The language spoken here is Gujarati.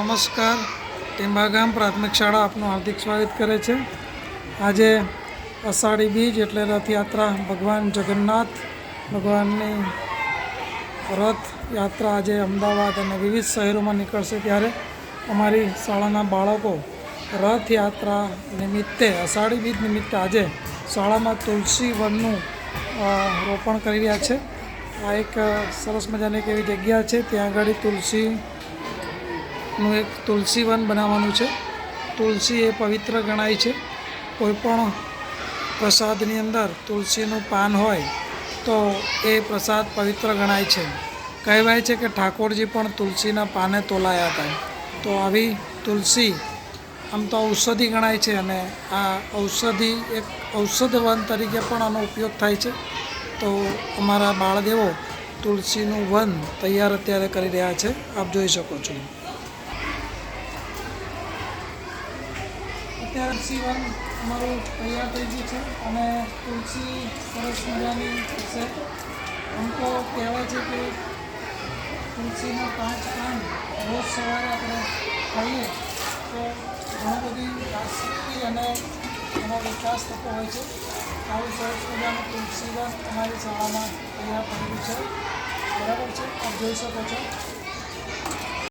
નમસ્કાર. ટીંબાગામ પ્રાથમિક શાળા આપનું હાર્દિક સ્વાગત કરે છે. આજે અષાઢી બીજ એટલે રથયાત્રા. ભગવાન જગન્નાથ, ભગવાનની રથયાત્રા આજે અમદાવાદ અને વિવિધ શહેરોમાં નીકળશે ત્યારે અમારી શાળાના બાળકો રથયાત્રા નિમિત્તે, અષાઢી બીજ નિમિત્તે આજે શાળામાં તુલસી વનનું રોપણ કરી રહ્યા છે. આ એક સરસ મજાની એક એવી જગ્યા છે. ત્યાં આગળ તુલસી નું એક તુલસી વન બનાવવાનું છે. તુલસી એ પવિત્ર ગણાય છે. કોઈ પણ પ્રસાદની અંદર તુલસીનું પાન હોય તો એ પ્રસાદ પવિત્ર ગણાય છે. કહેવાય છે કે ઠાકોરજી પણ તુલસીના પાને તોલાયા હતા. તો આવી તુલસી આમ તો ઔષધિ ગણાય છે અને આ ઔષધિ એક ઔષધ વન તરીકે પણ આનો ઉપયોગ થાય છે. તો અમારા બાળદેવો તુલસીનું વન તૈયાર અત્યારે કરી રહ્યા છે. આપ જોઈ શકો છો. અત્યારે તુલસી વન અમારું તૈયાર થઈ ગયું છે અને તુલસી સરસ મજાની છે. આમ કહેવાય છે કે તુલસીના પાંચ પાન રોજ સવારે આપણે ખાઈએ તો ઘણી બધી રાશિ અને એનો વિકાસ થતો હોય છે. આવું સરસ મજાનું તુલસી વન અમારી શાળામાં તૈયાર થયેલું છે. બરાબર છે? આપ જોઈ શકો છો.